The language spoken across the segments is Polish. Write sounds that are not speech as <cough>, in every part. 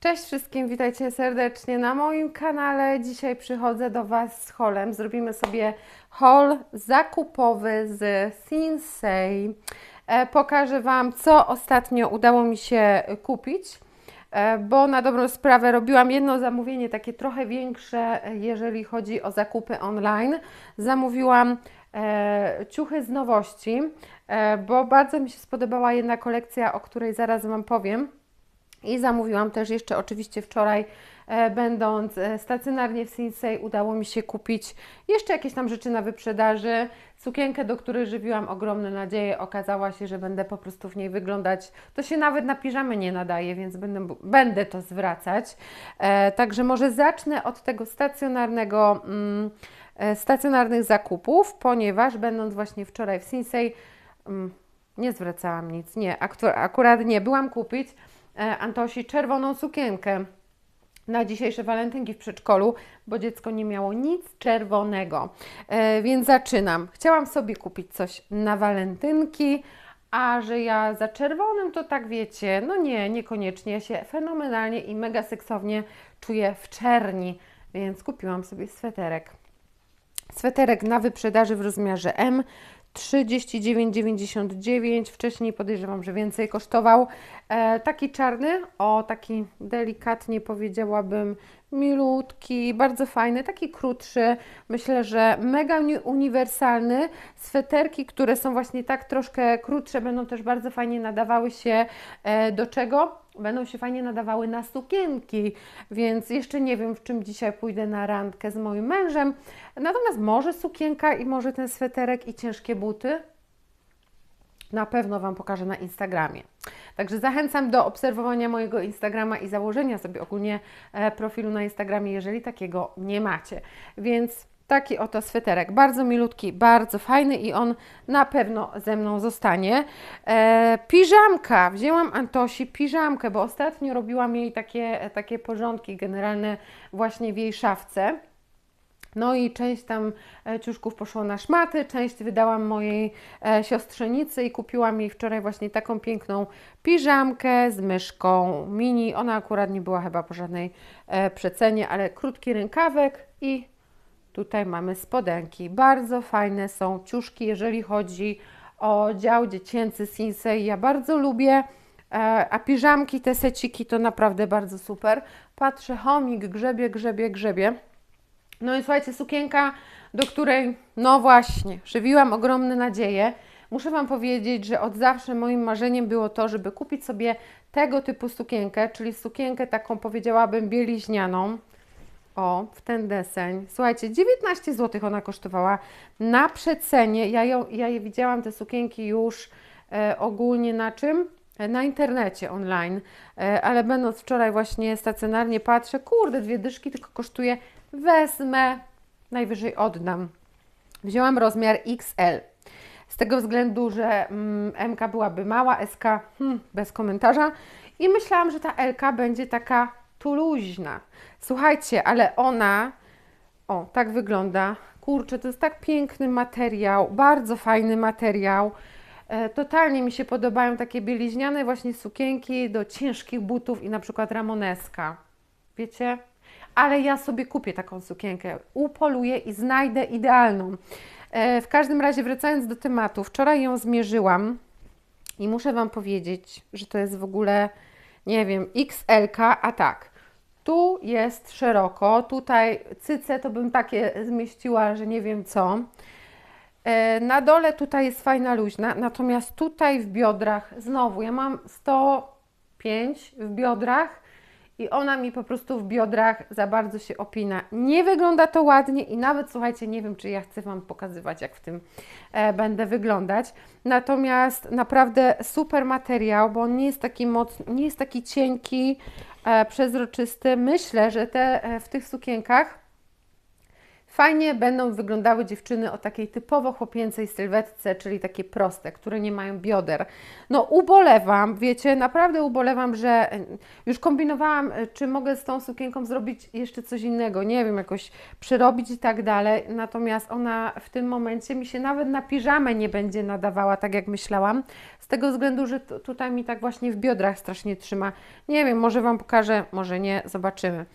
Cześć wszystkim, witajcie serdecznie na moim kanale. Dzisiaj przychodzę do Was z haulem. Zrobimy sobie haul zakupowy z Sinsei. E, pokażę Wam, co ostatnio udało mi się kupić, e, bo na dobrą sprawę robiłam jedno zamówienie, takie trochę większe, e, jeżeli chodzi o zakupy online. Zamówiłam ciuchy z nowości, bo bardzo mi się spodobała jedna kolekcja, o której zaraz Wam powiem. I zamówiłam też jeszcze oczywiście wczoraj, e, będąc e, stacjonarnie w Sinsei, udało mi się kupić jeszcze jakieś tam rzeczy na wyprzedaży. Sukienkę, do której żywiłam ogromne nadzieje, okazała się, że będę po prostu w niej wyglądać. To się nawet na piżamy nie nadaje, więc będę, będę to zwracać. E, także może zacznę od tego stacjonarnego, mm, e, stacjonarnych zakupów, ponieważ będąc właśnie wczoraj w Sinsei, mm, nie zwracałam nic, nie, akurat nie, byłam kupić Antosi czerwoną sukienkę na dzisiejsze walentynki w przedszkolu, bo dziecko nie miało nic czerwonego. E, więc zaczynam. Chciałam sobie kupić coś na walentynki, a że ja za czerwonym to tak wiecie, no nie, niekoniecznie. Ja się fenomenalnie i mega seksownie czuję w czerni, więc kupiłam sobie sweterek. Sweterek na wyprzedaży w rozmiarze M. 39,99. Wcześniej podejrzewam, że więcej kosztował. E, taki czarny, o taki delikatnie powiedziałabym milutki, bardzo fajny, taki krótszy. Myślę, że mega uni- uniwersalny. Sweterki, które są właśnie tak troszkę krótsze, będą też bardzo fajnie nadawały się e, do czego? Będą się fajnie nadawały na sukienki, więc jeszcze nie wiem, w czym dzisiaj pójdę na randkę z moim mężem. Natomiast może sukienka i może ten sweterek i ciężkie buty. Na pewno Wam pokażę na Instagramie. Także zachęcam do obserwowania mojego Instagrama i założenia sobie ogólnie e, profilu na Instagramie, jeżeli takiego nie macie. Więc taki oto sweterek, bardzo milutki, bardzo fajny i on na pewno ze mną zostanie. E, piżamka, wzięłam Antosi piżamkę, bo ostatnio robiłam jej takie, takie porządki generalne właśnie w jej szafce. No i część tam e, ciuszków poszło na szmaty, część wydałam mojej e, siostrzenicy i kupiłam jej wczoraj właśnie taką piękną piżamkę z myszką mini. Ona akurat nie była chyba po żadnej e, przecenie, ale krótki rękawek i tutaj mamy spodenki. Bardzo fajne są ciuszki, jeżeli chodzi o dział dziecięcy Sinsei. Ja bardzo lubię. A piżamki, te seciki to naprawdę bardzo super. Patrzę, chomik grzebie, grzebie, grzebie. No i słuchajcie, sukienka, do której, no właśnie, żywiłam ogromne nadzieje. Muszę Wam powiedzieć, że od zawsze moim marzeniem było to, żeby kupić sobie tego typu sukienkę, czyli sukienkę taką powiedziałabym bieliźnianą. O, w ten deseń. Słuchajcie, 19 zł ona kosztowała na przecenie. Ja, ją, ja je widziałam, te sukienki już e, ogólnie na czym? E, Na internecie online, e, ale będąc wczoraj właśnie stacjonarnie patrzę, kurde, dwie dyszki tylko kosztuje, wezmę, najwyżej oddam. Wzięłam rozmiar XL. Z tego względu, że mm, MK byłaby mała, SK hmm, bez komentarza i myślałam, że ta LK będzie taka tu luźna. Słuchajcie, ale ona, o, tak wygląda. Kurczę, to jest tak piękny materiał, bardzo fajny materiał. E, Totalnie mi się podobają takie bieliźniane właśnie sukienki do ciężkich butów i na przykład ramoneska. Wiecie? Ale ja sobie kupię taką sukienkę, upoluję i znajdę idealną. E, W każdym razie wracając do tematu, wczoraj ją zmierzyłam i muszę Wam powiedzieć, że to jest w ogóle, nie wiem, XL, a tak. Tu jest szeroko, tutaj cyce to bym takie zmieściła, że nie wiem co. E, Na dole tutaj jest fajna luźna, natomiast tutaj w biodrach, znowu ja mam 105 w biodrach i ona mi po prostu w biodrach za bardzo się opina. Nie wygląda to ładnie i nawet słuchajcie, nie wiem czy ja chcę Wam pokazywać, jak w tym e, będę wyglądać. Natomiast naprawdę super materiał, bo on nie jest taki mocny, nie jest taki cienki, e, przezroczysty. Myślę, że te e, w tych sukienkach Fajnie będą wyglądały dziewczyny o takiej typowo chłopięcej sylwetce, czyli takie proste, które nie mają bioder. No ubolewam, wiecie, naprawdę ubolewam, że y, już kombinowałam, y, czy mogę z tą sukienką zrobić jeszcze coś innego, nie wiem, jakoś przerobić i tak dalej, natomiast ona w tym momencie mi się nawet na piżamę nie będzie nadawała, tak jak myślałam, z tego względu, że tutaj mi tak właśnie w biodrach strasznie trzyma. Nie wiem, może Wam pokażę, może nie, zobaczymy.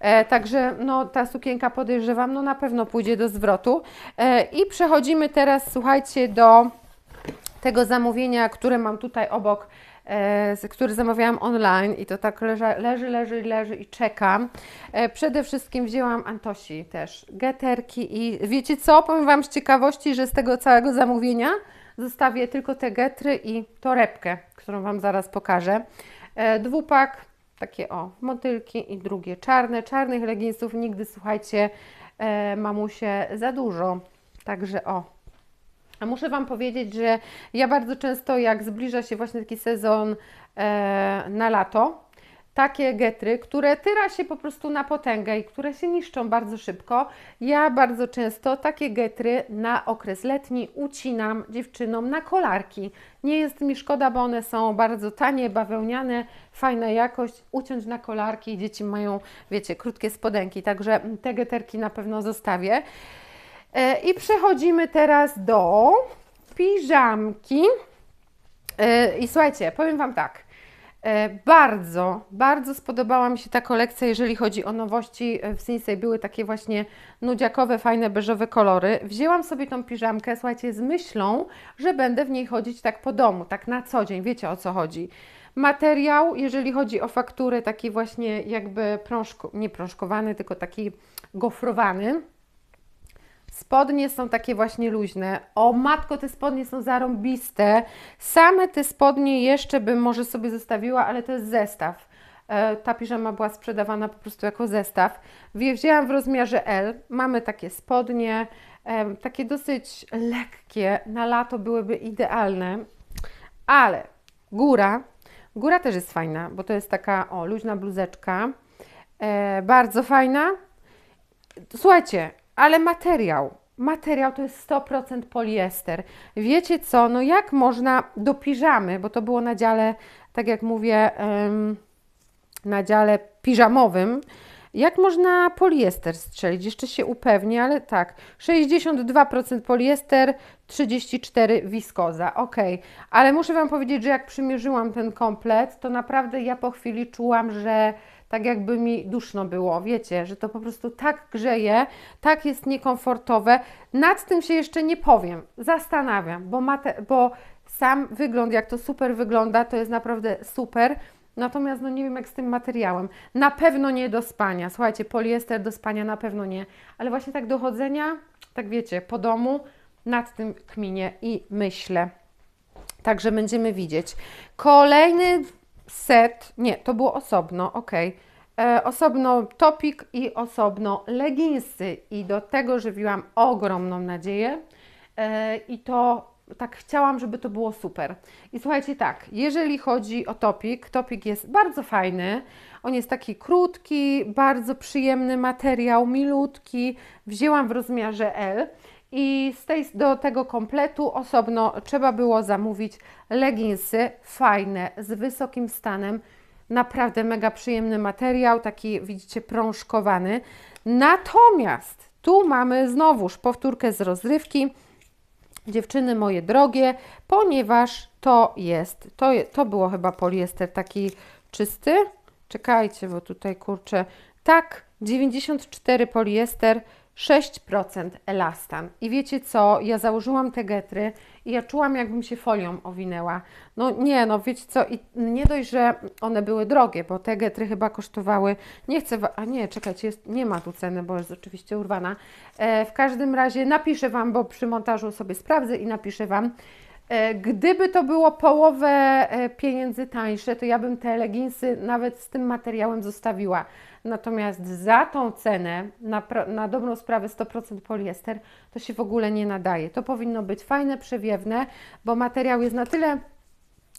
E, także no, ta sukienka podejrzewam, no na pewno pójdzie do zwrotu. E, I przechodzimy teraz, słuchajcie, do tego zamówienia, które mam tutaj obok, e, który zamawiałam online i to tak leży, leży, leży i czekam. E, przede wszystkim wzięłam Antosi też geterki i wiecie co, powiem Wam z ciekawości, że z tego całego zamówienia zostawię tylko te getry i torebkę, którą Wam zaraz pokażę. Dwupak, takie o, motylki i drugie czarne. Czarnych leginsów nigdy, słuchajcie, mamusie za dużo. Także o, a muszę Wam powiedzieć, że ja bardzo często, jak zbliża się właśnie taki sezon e, na lato, takie getry, które tyra się po prostu na potęgę i które się niszczą bardzo szybko, ja bardzo często takie getry na okres letni ucinam dziewczynom na kolarki. Nie jest mi szkoda, bo one są bardzo tanie, bawełniane, fajna jakość. Uciąć na kolarki, dzieci mają, wiecie, krótkie spodenki, także te geterki na pewno zostawię. E, I przechodzimy teraz do piżamki. E, I słuchajcie, powiem Wam tak. E, Bardzo, bardzo spodobała mi się ta kolekcja, jeżeli chodzi o nowości. E, W Sinsei były takie właśnie nudziakowe, fajne, beżowe kolory. Wzięłam sobie tą piżamkę, słuchajcie, z myślą, że będę w niej chodzić tak po domu, tak na co dzień. Wiecie o co chodzi. Materiał, jeżeli chodzi o fakturę, taki właśnie jakby prążko, nie prążkowany, tylko taki gofrowany. Spodnie są takie właśnie luźne. O matko, te spodnie są zarąbiste. Same te spodnie jeszcze bym może sobie zostawiła, ale to jest zestaw. E, Ta piżama była sprzedawana po prostu jako zestaw. Wzięłam w rozmiarze L. Mamy takie spodnie, em, takie dosyć lekkie. Na lato byłyby idealne. Ale góra, góra też jest fajna, bo to jest taka o, luźna bluzeczka. E, bardzo fajna. Słuchajcie, ale materiał. Materiał to jest 100% poliester. Wiecie co? No jak można do piżamy, bo to było na dziale, tak jak mówię, na dziale piżamowym. Jak można poliester strzelić? Jeszcze się upewnię, ale tak. 62% poliester, 34% wiskoza. Ok, ale muszę Wam powiedzieć, że jak przymierzyłam ten komplet, to naprawdę ja po chwili czułam, że tak jakby mi duszno było. Wiecie, że to po prostu tak grzeje, tak jest niekomfortowe. Nad tym się jeszcze nie powiem. Zastanawiam, bo, bo sam wygląd, jak to super wygląda, to jest naprawdę super. Natomiast no nie wiem jak z tym materiałem. Na pewno nie do spania. Słuchajcie, poliester do spania na pewno nie, ale właśnie tak do chodzenia, tak wiecie, po domu, nad tym kminie i myślę. Także będziemy widzieć. Kolejny set, nie, to było osobno, ok. E, osobno topik i osobno leginsy. I do tego żywiłam ogromną nadzieję. E, I to tak chciałam, żeby to było super. I słuchajcie, tak, jeżeli chodzi o topik, topik jest bardzo fajny. On jest taki krótki, bardzo przyjemny materiał, milutki. Wzięłam w rozmiarze L. I z tej, do tego kompletu osobno trzeba było zamówić leginsy fajne, z wysokim stanem. Naprawdę mega przyjemny materiał, taki widzicie prążkowany. Natomiast tu mamy znowuż powtórkę z rozrywki. Dziewczyny moje drogie, ponieważ to jest, to, je, to było chyba poliester taki czysty. Czekajcie, bo tutaj kurczę. Tak, 94 poliester, 6% elastan. I wiecie co? Ja założyłam te getry i ja czułam, jakbym się folią owinęła. No nie, no wiecie co? I nie dość, że one były drogie, bo te getry chyba kosztowały. Nie chcę. A nie, czekajcie, jest, nie ma tu ceny, bo jest oczywiście urwana. E, w każdym razie napiszę Wam, bo przy montażu sobie sprawdzę i napiszę Wam. E, Gdyby to było połowę e, pieniędzy tańsze, to ja bym te leginsy nawet z tym materiałem zostawiła. Natomiast za tą cenę, na, na dobrą sprawę 100% poliester, to się w ogóle nie nadaje. To powinno być fajne, przewiewne, bo materiał jest na tyle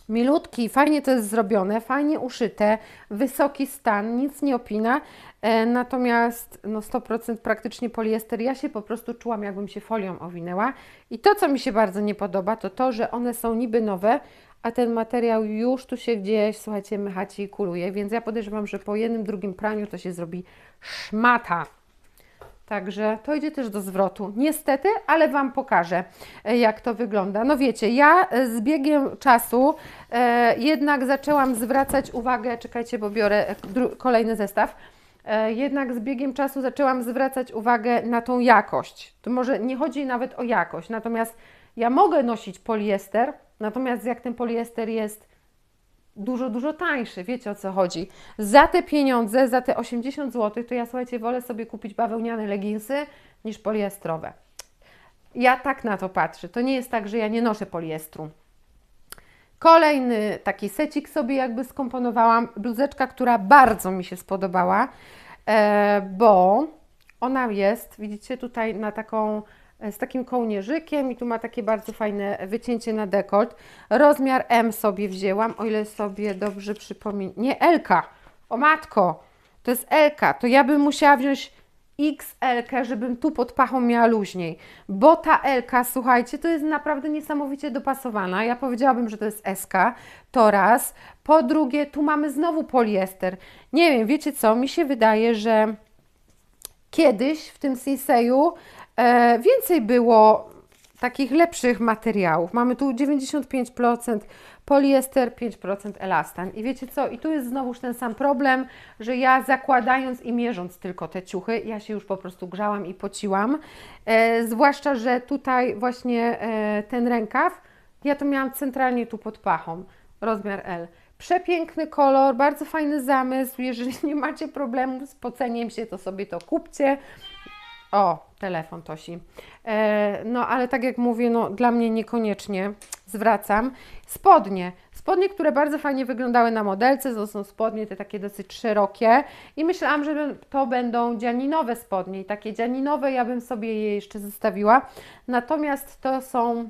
Milutki, fajnie to jest zrobione, fajnie uszyte, wysoki stan, nic nie opina, e, natomiast no 100% praktycznie poliester. Ja się po prostu czułam, jakbym się folią owinęła. I to, co mi się bardzo nie podoba, to to, że one są niby nowe, a ten materiał już tu się gdzieś, słuchajcie, mychaci i kuluje, więc ja podejrzewam, że po jednym, drugim praniu to się zrobi szmata. Także to idzie też do zwrotu. Niestety, ale Wam pokażę, e, jak to wygląda. No wiecie, ja e, z biegiem czasu e, jednak zaczęłam zwracać uwagę, czekajcie, bo biorę e, kolejny zestaw. E, jednak z biegiem czasu zaczęłam zwracać uwagę na tą jakość. To może nie chodzi nawet o jakość, natomiast ja mogę nosić poliester, natomiast jak ten poliester jest dużo, dużo tańszy, wiecie o co chodzi. Za te pieniądze, za te 80 zł, to ja słuchajcie, wolę sobie kupić bawełniane leginsy niż poliestrowe. Ja tak na to patrzę. To nie jest tak, że ja nie noszę poliestru. Kolejny taki secik sobie jakby skomponowałam. Bluzeczka, która bardzo mi się spodobała, e, bo ona jest, widzicie, tutaj na taką z takim kołnierzykiem i tu ma takie bardzo fajne wycięcie na dekolt. Rozmiar M sobie wzięłam, o ile sobie dobrze przypominam. Nie, Elka. O matko, to jest Elka. To ja bym musiała wziąć XL, żebym tu pod pachą miała luźniej. Bo ta Elka, słuchajcie, to jest naprawdę niesamowicie dopasowana. Ja powiedziałabym, że to jest SK, to raz. Po drugie, tu mamy znowu poliester. Nie wiem, wiecie co, mi się wydaje, że kiedyś w tym Sinseju e, więcej było takich lepszych materiałów. Mamy tu 95% poliester, 5% elastan. I wiecie co? I tu jest znowuż ten sam problem, że ja zakładając i mierząc tylko te ciuchy, ja się już po prostu grzałam i pociłam. E, zwłaszcza, że tutaj właśnie e, ten rękaw, ja to miałam centralnie tu pod pachą, rozmiar L. Przepiękny kolor, bardzo fajny zamysł. Jeżeli <laughs> nie macie problemu z poceniem się, to sobie to kupcie. O, telefon Tosi. E, no, ale tak jak mówię, no, dla mnie niekoniecznie zwracam. Spodnie. Spodnie, które bardzo fajnie wyglądały na modelce, to są spodnie te takie dosyć szerokie i myślałam, że to będą dzianinowe spodnie i takie dzianinowe ja bym sobie je jeszcze zostawiła. Natomiast to są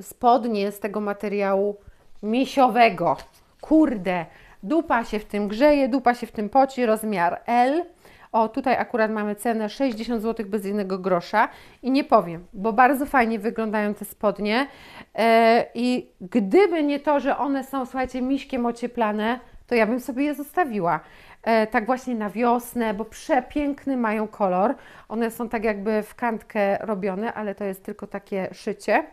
spodnie z tego materiału misiowego. Kurde, dupa się w tym grzeje, dupa się w tym poci, rozmiar L. O, tutaj akurat mamy cenę 60 zł bez jednego grosza i nie powiem, bo bardzo fajnie wyglądają te spodnie e, i gdyby nie to, że one są, słuchajcie, miśkiem ocieplane, to ja bym sobie je zostawiła. E, tak właśnie na wiosnę, bo przepiękny mają kolor. One są tak jakby w kantkę robione, ale to jest tylko takie szycie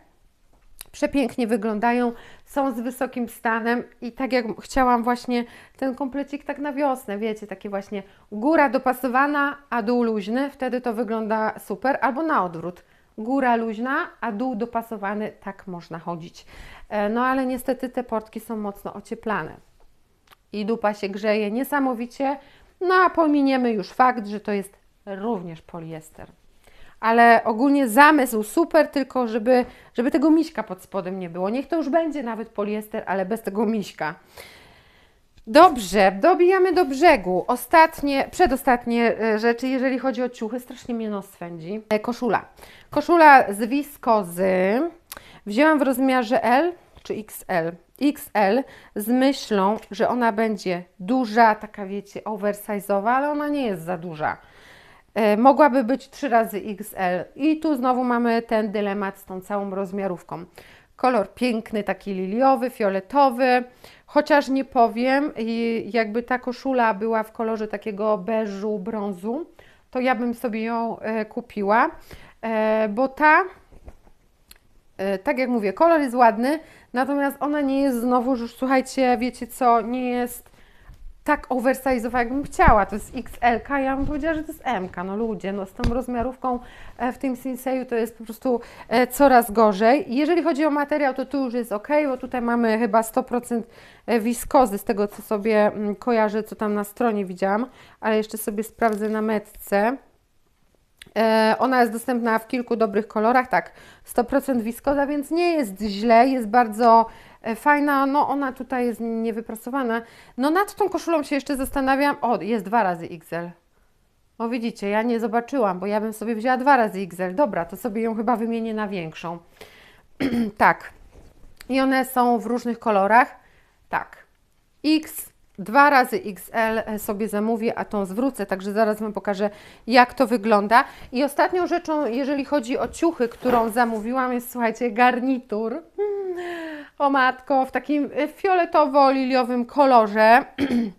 przepięknie wyglądają, są z wysokim stanem i tak jak chciałam właśnie ten komplecik tak na wiosnę, wiecie, takie właśnie góra dopasowana, a dół luźny, wtedy to wygląda super, albo na odwrót. Góra luźna, a dół dopasowany, tak można chodzić. E, no ale niestety te portki są mocno ocieplane i dupa się grzeje niesamowicie, no a pominiemy już fakt, że to jest również poliester ale ogólnie zamysł super, tylko żeby, żeby tego miśka pod spodem nie było. Niech to już będzie nawet poliester, ale bez tego miśka. Dobrze, dobijamy do brzegu. Ostatnie, przedostatnie e, rzeczy, jeżeli chodzi o ciuchy, strasznie mnie nos swędzi. E, koszula. Koszula z wiskozy. Wzięłam w rozmiarze L czy XL. XL z myślą, że ona będzie duża, taka wiecie, oversize'owa, ale ona nie jest za duża. E, mogłaby być 3 razy XL. I tu znowu mamy ten dylemat z tą całą rozmiarówką. Kolor piękny, taki liliowy, fioletowy, chociaż nie powiem, jakby ta koszula była w kolorze takiego beżu, brązu, to ja bym sobie ją e, kupiła, e, bo ta, tak jak mówię, kolor jest ładny, natomiast ona nie jest znowu już, słuchajcie, wiecie co, nie jest tak oversize'owa, jakbym chciała. To jest XL, ja bym powiedziała, że to jest M. No ludzie, no z tą rozmiarówką e, w tym Sinseju to jest po prostu e, coraz gorzej. Jeżeli chodzi o materiał, to tu już jest ok, bo tutaj mamy chyba 100% e, wiskozy z tego, co sobie mm, kojarzę, co tam na stronie widziałam, ale jeszcze sobie sprawdzę na metce. Ona jest dostępna w kilku dobrych kolorach, tak, 100% wiskoza, więc nie jest źle, jest bardzo fajna, no ona tutaj jest niewyprasowana. No nad tą koszulą się jeszcze zastanawiam. O, jest dwa razy XL. O widzicie, ja nie zobaczyłam, bo ja bym sobie wzięła dwa razy XL. Dobra, to sobie ją chyba wymienię na większą. <clears throat> tak. I one są w różnych kolorach. Tak. X, dwa razy XL sobie zamówię, a tą zwrócę, także zaraz Wam pokażę, jak to wygląda. I ostatnią rzeczą, jeżeli chodzi o ciuchy, którą zamówiłam, jest, słuchajcie, garnitur. O matko, w takim fioletowo-liliowym kolorze.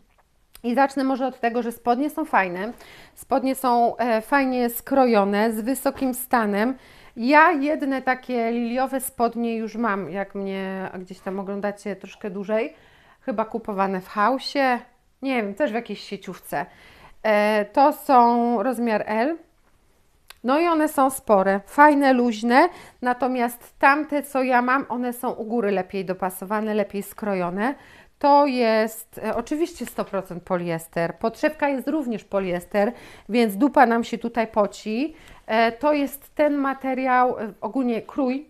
<clears throat> I zacznę może od tego, że spodnie są fajne. Spodnie są e, fajnie skrojone, z wysokim stanem. Ja jedne takie liliowe spodnie już mam, jak mnie gdzieś tam oglądacie troszkę dłużej. Chyba kupowane w hausie, nie wiem, też w jakiejś sieciówce. E, to są rozmiar L. No i one są spore, fajne, luźne, natomiast tamte, co ja mam, one są u góry lepiej dopasowane, lepiej skrojone. To jest e, oczywiście 100% poliester. Podszewka jest również poliester, więc dupa nam się tutaj poci. E, to jest ten materiał, e, ogólnie krój,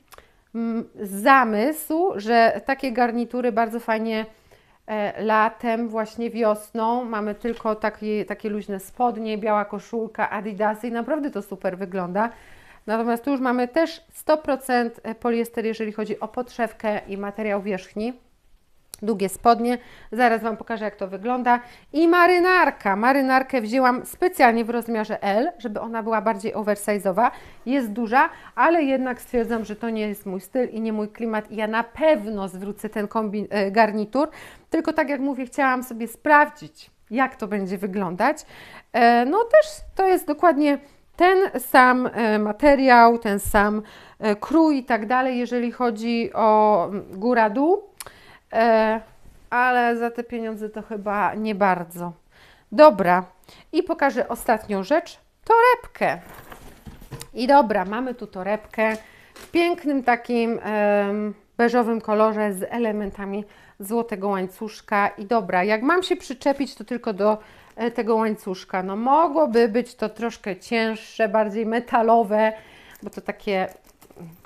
m, zamysł, że takie garnitury bardzo fajnie latem, właśnie wiosną. Mamy tylko takie, takie luźne spodnie, biała koszulka, adidasy i naprawdę to super wygląda. Natomiast tu już mamy też 100% poliester, jeżeli chodzi o podszewkę i materiał wierzchni długie spodnie. Zaraz Wam pokażę, jak to wygląda. I marynarka. Marynarkę wzięłam specjalnie w rozmiarze L, żeby ona była bardziej oversize'owa. Jest duża, ale jednak stwierdzam, że to nie jest mój styl i nie mój klimat i ja na pewno zwrócę ten e, garnitur. Tylko tak jak mówię, chciałam sobie sprawdzić, jak to będzie wyglądać. E, no też to jest dokładnie ten sam e, materiał, ten sam krój i tak dalej, jeżeli chodzi o góra-dół ale za te pieniądze to chyba nie bardzo. Dobra, i pokażę ostatnią rzecz, torebkę. I dobra, mamy tu torebkę w pięknym takim e, beżowym kolorze z elementami złotego łańcuszka. I dobra, jak mam się przyczepić, to tylko do e, tego łańcuszka. No mogłoby być to troszkę cięższe, bardziej metalowe, bo to takie,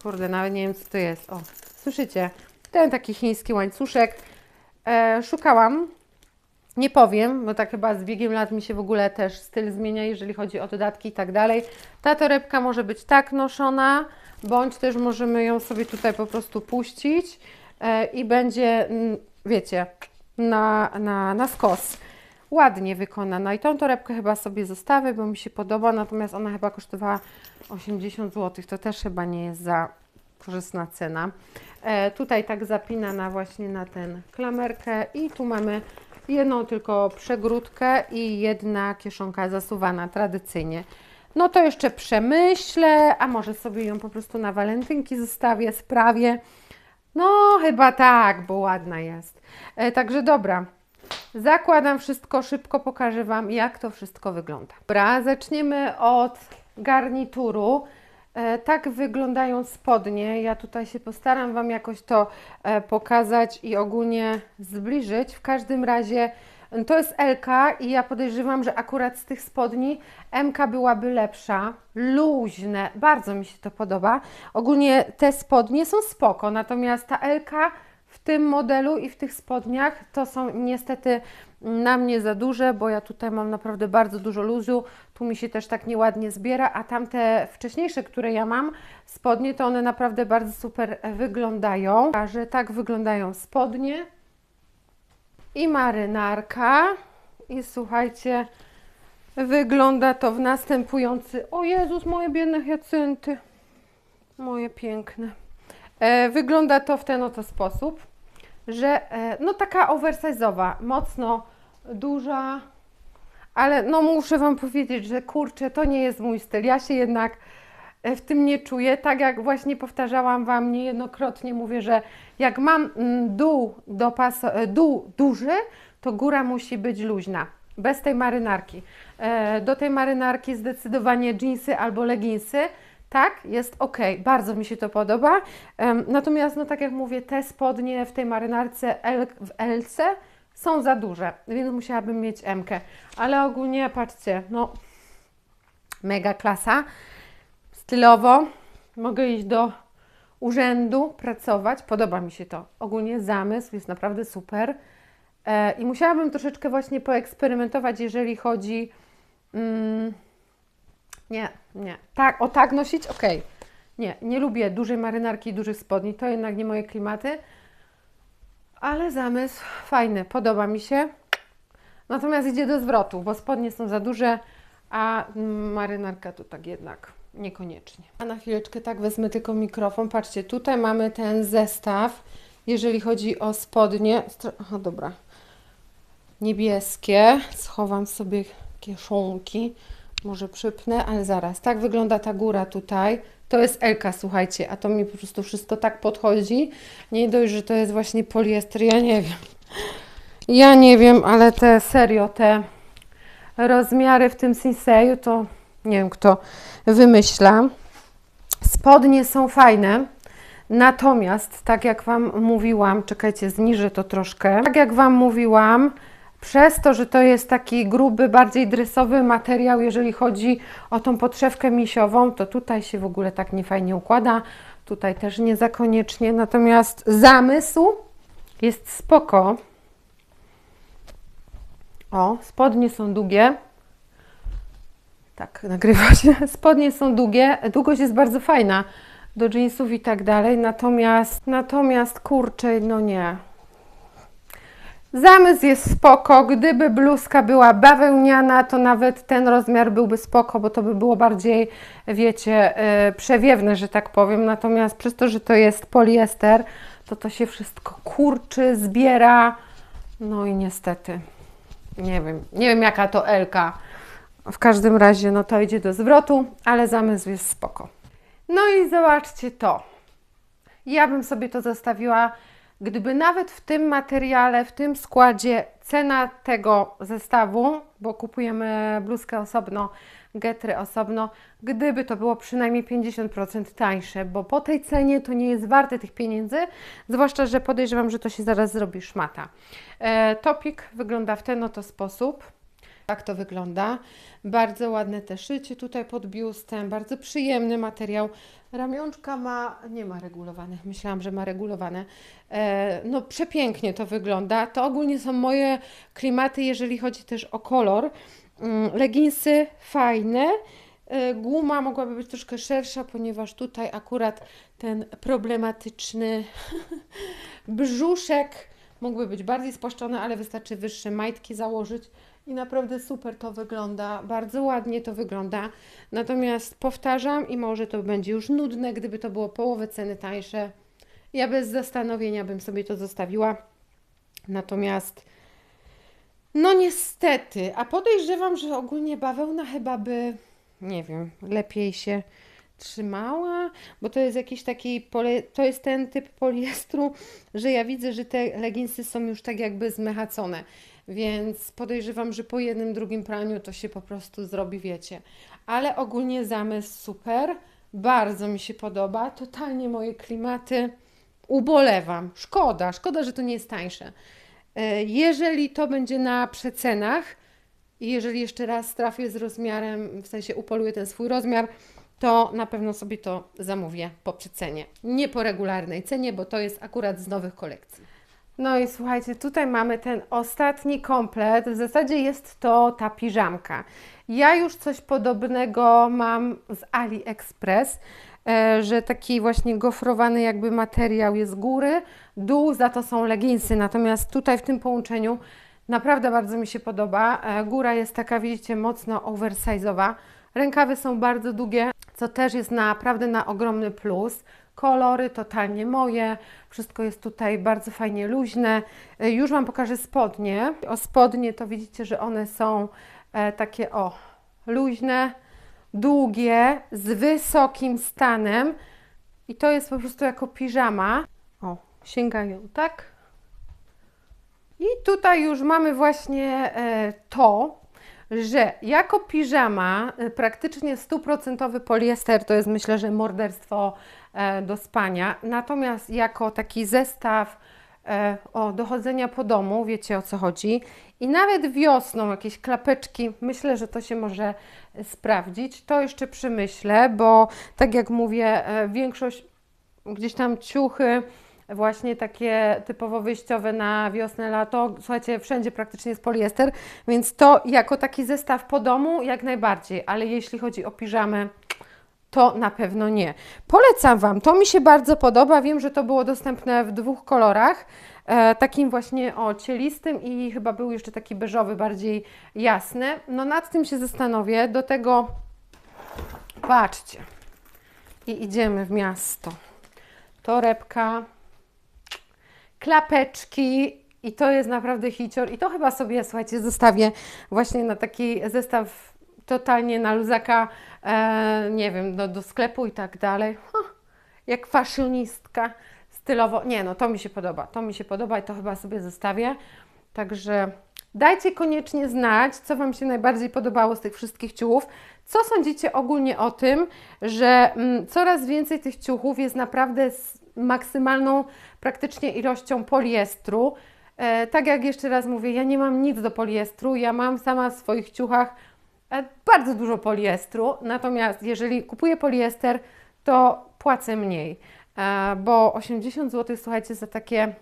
kurde, nawet nie wiem co to jest. O, słyszycie? Ten taki chiński łańcuszek. E, szukałam. Nie powiem, bo tak chyba z biegiem lat mi się w ogóle też styl zmienia, jeżeli chodzi o dodatki i tak dalej. Ta torebka może być tak noszona, bądź też możemy ją sobie tutaj po prostu puścić e, i będzie, wiecie, na, na, na skos. Ładnie wykonana. I tą torebkę chyba sobie zostawię, bo mi się podoba, natomiast ona chyba kosztowała 80 zł. To też chyba nie jest za korzystna cena. E, tutaj tak zapina na właśnie na ten klamerkę i tu mamy jedną tylko przegródkę i jedna kieszonka zasuwana tradycyjnie. No to jeszcze przemyślę, a może sobie ją po prostu na walentynki zostawię, sprawię. No chyba tak, bo ładna jest. E, także dobra, zakładam wszystko, szybko pokażę Wam jak to wszystko wygląda. Dobra, zaczniemy od garnituru. E, tak wyglądają spodnie. Ja tutaj się postaram Wam jakoś to e, pokazać i ogólnie zbliżyć. W każdym razie to jest LK i ja podejrzewam, że akurat z tych spodni MK byłaby lepsza. Luźne, bardzo mi się to podoba. Ogólnie te spodnie są spoko, natomiast ta LK tym modelu i w tych spodniach. To są niestety na mnie za duże, bo ja tutaj mam naprawdę bardzo dużo luzu, tu mi się też tak nieładnie zbiera, a tamte wcześniejsze, które ja mam, spodnie, to one naprawdę bardzo super wyglądają. A że tak wyglądają spodnie i marynarka. I słuchajcie, wygląda to w następujący, o Jezus, moje biedne hiacynty, moje piękne. E, wygląda to w ten oto sposób że e, no taka oversize'owa, mocno duża, ale no muszę Wam powiedzieć, że kurczę, to nie jest mój styl. Ja się jednak e, w tym nie czuję. Tak jak właśnie powtarzałam Wam niejednokrotnie, mówię, że jak mam mm, dół, do pas, e, dół duży, to góra musi być luźna, bez tej marynarki. Do tej marynarki zdecydowanie jeansy albo leginsy, tak, jest ok, bardzo mi się to podoba. Um, natomiast, no tak jak mówię, te spodnie w tej marynarce L, w LC są za duże, więc musiałabym mieć M. -kę. Ale ogólnie, patrzcie, no mega klasa. Stylowo mogę iść do urzędu, pracować. Podoba mi się to. Ogólnie zamysł jest naprawdę super. E, I musiałabym troszeczkę właśnie poeksperymentować, jeżeli chodzi. Mm, nie, nie. Tak, o tak nosić? Okej. Okay. Nie, nie lubię dużej marynarki i dużych spodni. To jednak nie moje klimaty. Ale zamysł fajny, podoba mi się. Natomiast idzie do zwrotu, bo spodnie są za duże, a marynarka to tak jednak niekoniecznie. A na chwileczkę tak wezmę tylko mikrofon. Patrzcie, tutaj mamy ten zestaw, jeżeli chodzi o spodnie. Aha, dobra. Niebieskie. Schowam sobie kieszonki. Może przypnę, ale zaraz. Tak wygląda ta góra tutaj. To jest Elka, słuchajcie, a to mi po prostu wszystko tak podchodzi. Nie dość, że to jest właśnie poliester, ja nie wiem. Ja nie wiem, ale te serio, te rozmiary w tym Sinseju to nie wiem kto wymyśla. Spodnie są fajne, natomiast tak jak Wam mówiłam, czekajcie, zniżę to troszkę. Tak jak Wam mówiłam, przez to, że to jest taki gruby, bardziej dresowy materiał, jeżeli chodzi o tą podszewkę misiową, to tutaj się w ogóle tak niefajnie układa. Tutaj też nie za koniecznie, natomiast zamysł jest spoko. O, spodnie są długie. Tak, nagrywa się. <laughs> Spodnie są długie. Długość jest bardzo fajna do jeansów i tak dalej. Natomiast, natomiast kurczę, no nie. Zamysł jest spoko. Gdyby bluzka była bawełniana, to nawet ten rozmiar byłby spoko, bo to by było bardziej, wiecie, yy, przewiewne, że tak powiem. Natomiast przez to, że to jest poliester, to to się wszystko kurczy, zbiera. No i niestety. Nie wiem, nie wiem jaka to Elka. W każdym razie, no to idzie do zwrotu, ale zamysł jest spoko. No i zobaczcie to. Ja bym sobie to zostawiła, gdyby nawet w tym materiale, w tym składzie cena tego zestawu, bo kupujemy bluzkę osobno, getry osobno, gdyby to było przynajmniej 50% tańsze, bo po tej cenie to nie jest warte tych pieniędzy, zwłaszcza, że podejrzewam, że to się zaraz zrobi szmata. E, topik wygląda w ten oto sposób. Tak to wygląda. Bardzo ładne te szycie tutaj pod biustem, bardzo przyjemny materiał. Ramionczka ma, nie ma regulowanych, myślałam, że ma regulowane. E, no przepięknie to wygląda. To ogólnie są moje klimaty, jeżeli chodzi też o kolor. Mm, leginsy fajne. E, Guma mogłaby być troszkę szersza, ponieważ tutaj akurat ten problematyczny <laughs> brzuszek mógłby być bardziej spłaszczony, ale wystarczy wyższe majtki założyć i naprawdę super to wygląda, bardzo ładnie to wygląda. Natomiast powtarzam i może to będzie już nudne, gdyby to było połowę ceny tańsze. Ja bez zastanowienia bym sobie to zostawiła. Natomiast no niestety, a podejrzewam, że ogólnie bawełna chyba by, nie wiem, lepiej się trzymała, bo to jest jakiś taki, pole, to jest ten typ poliestru, że ja widzę, że te leginsy są już tak jakby zmechacone, więc podejrzewam, że po jednym, drugim praniu to się po prostu zrobi, wiecie. Ale ogólnie zamysł super, bardzo mi się podoba, totalnie moje klimaty, ubolewam, szkoda, szkoda, że to nie jest tańsze. E, Jeżeli to będzie na przecenach i jeżeli jeszcze raz trafię z rozmiarem, w sensie upoluję ten swój rozmiar, to na pewno sobie to zamówię po przecenie. Nie po regularnej cenie, bo to jest akurat z nowych kolekcji. No i słuchajcie, tutaj mamy ten ostatni komplet. W zasadzie jest to ta piżamka. Ja już coś podobnego mam z AliExpress, e, że taki właśnie gofrowany jakby materiał jest góry, dół za to są leginsy. Natomiast tutaj w tym połączeniu naprawdę bardzo mi się podoba. E, Góra jest taka, widzicie, mocno oversize'owa. Rękawy są bardzo długie, co też jest naprawdę na ogromny plus. Kolory totalnie moje, wszystko jest tutaj bardzo fajnie luźne. E, Już Wam pokażę spodnie. O spodnie to widzicie, że one są e, takie o luźne, długie, z wysokim stanem i to jest po prostu jako piżama. O, sięgają tak. I tutaj już mamy właśnie e, to, że jako piżama praktycznie stuprocentowy poliester to jest myślę, że morderstwo do spania. Natomiast jako taki zestaw e, o dochodzenia po domu, wiecie o co chodzi. I nawet wiosną jakieś klapeczki, myślę, że to się może e, sprawdzić. To jeszcze przemyślę, bo tak jak mówię, e, większość gdzieś tam ciuchy, właśnie takie typowo wyjściowe na wiosnę, lato. Słuchajcie, wszędzie praktycznie jest poliester, więc to jako taki zestaw po domu jak najbardziej, ale jeśli chodzi o piżamy, to na pewno nie. Polecam Wam, to mi się bardzo podoba. Wiem, że to było dostępne w dwóch kolorach. E, takim właśnie o cielistym i chyba był jeszcze taki beżowy, bardziej jasny. No nad tym się zastanowię. Do tego patrzcie. I idziemy w miasto. Torebka, klapeczki i to jest naprawdę hicior. I to chyba sobie, słuchajcie, zostawię właśnie na taki zestaw totalnie na luzaka, e, nie wiem, do, do sklepu i tak dalej. Ha, jak fashionistka stylowo. Nie, no to mi się podoba. To mi się podoba i to chyba sobie zostawię. Także dajcie koniecznie znać, co Wam się najbardziej podobało z tych wszystkich ciuchów. Co sądzicie ogólnie o tym, że mm, coraz więcej tych ciuchów jest naprawdę z maksymalną praktycznie ilością poliestru. E, tak jak jeszcze raz mówię, ja nie mam nic do poliestru, ja mam sama w swoich ciuchach bardzo dużo poliestru, natomiast jeżeli kupuję poliester, to płacę mniej, e, bo 80 zł, słuchajcie, za takie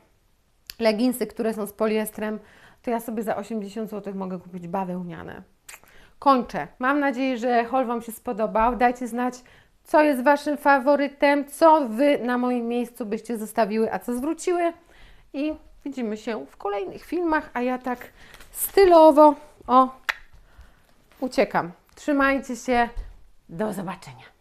leginsy, które są z poliestrem, to ja sobie za 80 zł mogę kupić bawełniane. Kończę. Mam nadzieję, że haul Wam się spodobał. Dajcie znać, co jest Waszym faworytem, co Wy na moim miejscu byście zostawiły, a co zwróciły. I widzimy się w kolejnych filmach, a ja tak stylowo, o, uciekam. Trzymajcie się. Do zobaczenia.